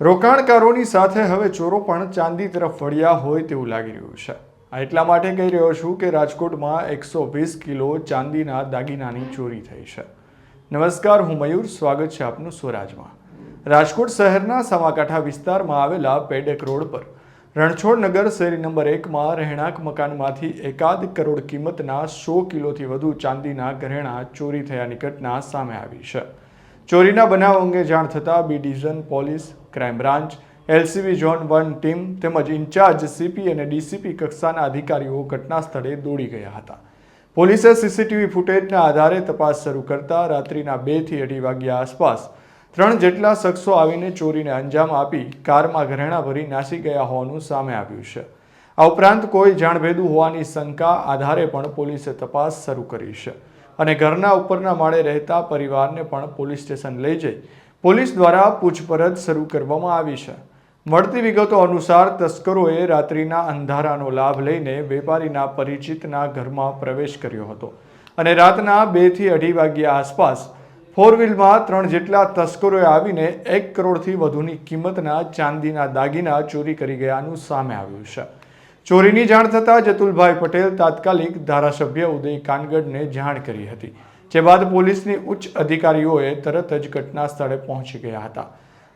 રોકાણકારોની સાથે હવે ચોરો પણ ચાંદી તરફ વળ્યા હોય તેવું લાગી રહ્યું છે. આ એટલા માટે કહી રહ્યો છું કે રાજકોટમાં એકસો વીસ કિલો ચાંદીના દાગીનાની ચોરી થઈ છે. નમસ્કાર, હું મયુર, સ્વાગત છે આપનું સ્વરાજમાં. રાજકોટ શહેરના સામાકાંઠા વિસ્તારમાં આવેલા પેડેક રોડ પર રણછોડ નગર શેરી નંબર એકમાં રહેણાંક મકાનમાંથી એકાદ કરોડ કિંમતના સો કિલોથી વધુ ચાંદીના ઘરેણા ચોરી થયાની ઘટના સામે આવી છે. ચોરીના બનાવ અંગે જાણ થતાં B division police crime branch, LCB zone one team તેમજ ઇન્ચાર્જ સીપી અને ડીસીપી કક્ષાના અધિકારીઓ ઘટના સ્થળે દોડી ગયા હતા. પોલીસે સીસીટીવી ફૂટેજના આધારે તપાસ શરૂ કરતા રાત્રિના બેથી અઢી વાગ્યા આસપાસ ત્રણ જેટલા શખ્સો આવીને ચોરીને અંજામ આપી કારમાં ઘરેણા ભરી નાસી ગયા હોવાનું સામે આવ્યું છે. આ ઉપરાંત કોઈ જાણભેદું હોવાની શંકા આધારે પણ પોલીસે તપાસ શરૂ કરી છે અને ઘરના ઉપરના માળે રહેતા પરિવારને પણ પોલીસ સ્ટેશન લઈ જઈ પોલીસ દ્વારા પૂછપરછ શરૂ કરવામાં આવી છે. મળતી વિગતો અનુસાર તસ્કરોએ રાત્રિના અંધારાનો લાભ લઈને વેપારીના પરિચિતના ઘરમાં પ્રવેશ કર્યો હતો અને રાતના બેથી અઢી વાગ્યા આસપાસ ફોર વ્હીલમાં ત્રણ જેટલા તસ્કરોએ આવીને એક કરોડથી વધુની કિંમતના ચાંદીના દાગીના ચોરી કરી ગયાનું સામે આવ્યું છે. ચોરીની જાણ થતાં જતુલભાઈ પટેલ તાત્કાલિક ધારાસભ્ય ઉદય કાનગડને જાણ કરી હતી. જે બાદ પોલીસની ઉચ્ચ અધિકારીઓએ તરત જ ઘટના સ્થળે પહોંચી ગયા હતા.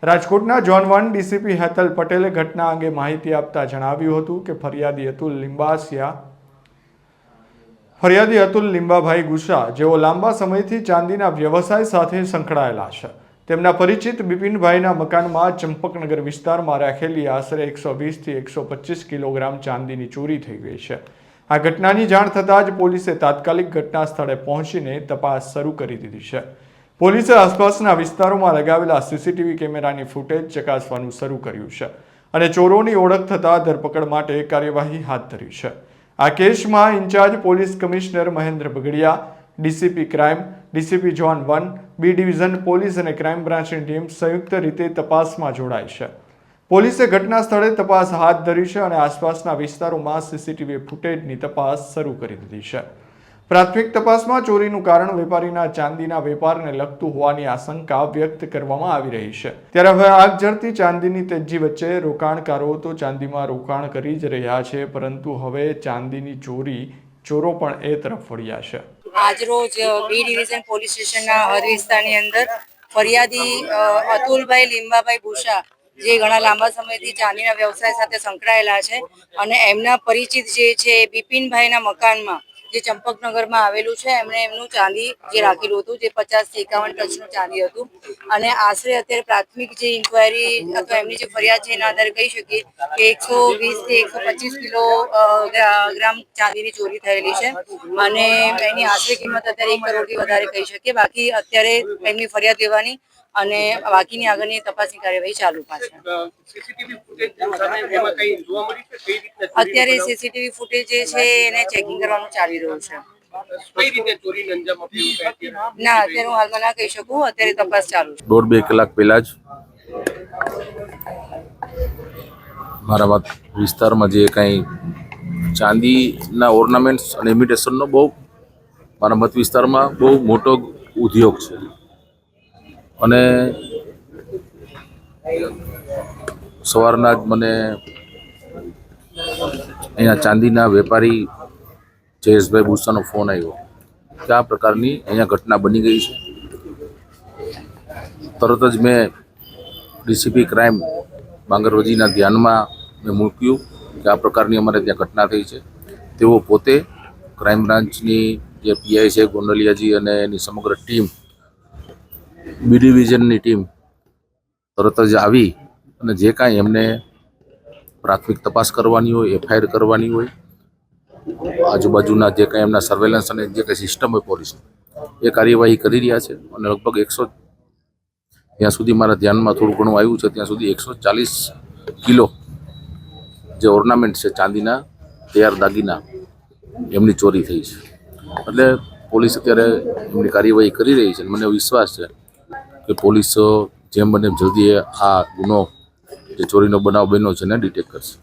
રાજકોટના જોન વન ડીસીપી હેતલ પટેલે ઘટના અંગે માહિતી આપતા જણાવ્યું હતું કે ફરિયાદી અતુલ લિંબાસિયા, ફરિયાદી અતુલ લિંબાભાઈ ગુસ્સા જેઓ લાંબા સમયથી ચાંદીના વ્યવસાય સાથે સંકળાયેલા છે. તેમના પરિચિત બિપિનભાઈના મકાનમાં ચંપકનગર વિસ્તારમાં રાખેલી આશરે એકસો વીસથી એકસો પચીસ કિલોગ્રામ ચાંદીની ચોરી થઈ ગઈ છે. આ ઘટનાની જાણ થતાં જ પોલીસે તાત્કાલિક ઘટના સ્થળે પહોંચીને તપાસ શરૂ કરી દીધી છે. પોલીસે આસપાસના વિસ્તારોમાં લગાવેલા સીસીટીવી કેમેરાની ફૂટેજ ચકાસવાનું શરૂ કર્યું છે અને ચોરોની ઓળખ થતાં ધરપકડ માટે કાર્યવાહી હાથ ધરી છે. આ કેસમાં incharge police commissioner Mahendra Bagadia, DCP crime, DCP zone one, B division police અને ક્રાઇમ બ્રાન્ચની ટીમ સંયુક્ત રીતે તપાસમાં જોડાય છે. પોલીસે ઘટના સ્થળે તપાસ હાથ ધરી છે અને આસપાસના વિસ્તારોમાં સીસીટીવી ફૂટેજની તપાસ શરૂ કરી દીધી છે. પ્રાથમિક તપાસમાં ચોરીનું કારણ વેપારીના ચાંદીના વેપારને લગતું હોવાની આશંકા વ્યક્ત કરવામાં આવી રહી છે. ત્યારે હવે આગ ઝરતી ચાંદીની તેજી વચ્ચે રોકાણકારો તો ચાંદીમાં રોકાણ કરી જ રહ્યા છે, પરંતુ હવે ચાંદીની ચોરી, ચોરો પણ એ તરફ વળ્યા છે. આજરોજ બી ડિવિઝન પોલીસ સ્ટેશનના હર વિસ્તારની અંદર ફરિયાદી અતુલભાઈ લીંબાભાઈ ભૂષા જે ઘણા લાંબા સમયથી ચાંદીના વ્યવસાય સાથે સંકળાયેલા છે અને એમના પરિચિત જે છે બિપિનભાઈના મકાનમાં જે ચંપકનગરમાં આવેલું છે, એમણે એમનું ચાંદી જે રાખેલું હતું, જે પચાસથી એકાવન ટચનું ચાંદી હતું. અને આશરે અત્યારે પ્રાથમિક જે ઇન્કવાયરી અથવા એમની જે ફરિયાદ છે એના આધારે કહી શકીએ કે એકસો વીસથી એકસો પચીસ કિલો ગ્રામ ચાંદીની ચોરી થયેલી છે. અને એની આશરે કિંમત અત્યારે એક કરોડથી વધારે કહી શકીએ. બાકી અત્યારે એમની ફરિયાદ લેવાની અને બાકીની આગળની તપાસની કાર્યવાહી ચાલુ પાછળ. સીસીટીવી ફૂટેજ સામે એમાં કઈ જોવા મળી છે? કઈ રીતના ચોરી અત્યારે સીસીટીવી ફૂટેજ જે છે એને ચેકિંગ કરવાનું ચાલી રહ્યું છે? ના અત્યારે હું હાલમાં ના કહી શકું. અત્યારે તપાસ ચાલુ છે. દોઢ બે કલાક પહેલાં જ મારા મત વિસ્તારમાં જે કાંઈ ચાંદીના ઓર્નામેન્ટ્સ અને ઇમિટેશનનો બહુ મારા મત વિસ્તારમાં બહુ મોટો ઉદ્યોગ છે. અને સવારના જ મને અહીંયા ચાંદીના વેપારી જયેશભાઈ ભૂસાનો ફોન આવ્યો કે આ પ્રકારની અહીંયા ઘટના બની ગઈ છે. તરત જ મેં ડીસીપી ક્રાઇમ બાંગરવજીના ધ્યાનમાં મેં મૂક્યું કે આ પ્રકારની અમારે ત્યાં ઘટના થઈ છે. તેઓ પોતે ક્રાઇમ બ્રાન્ચની જે પીઆઈ છે ગોંડલિયાજી અને એની સમગ્ર ટીમ બી ડિવિઝનની ટીમ તરત જ આવી અને જે કાંઈ એમને પ્રાથમિક તપાસ કરવાની હોય, એફઆઈઆર કરવાની હોય, આજુબાજુના જે કાંઈ એમના સર્વેલન્સ અને જે કાંઈ સિસ્ટમ હોય પોલીસની એ કાર્યવાહી કરી રહ્યા છે અને લગભગ એકસો ત્યાં સુધી મારા ધ્યાનમાં થોડું ઘણું આવ્યું છે, ત્યાં સુધી એકસો ચાલીસ કિલો જે ઓર્નામેન્ટ છે ચાંદીના, તૈયાર દાગીના, એમની ચોરી થઈ છે. એટલે પોલીસ અત્યારે એમની કાર્યવાહી કરી રહી છે મને વિશ્વાસ છે કે પોલીસ, જેમ બને જલ્દી આ ગુનો, જે ચોરીનો બનાવ બન્યો છે એને ડિટેક્ટ કરશે.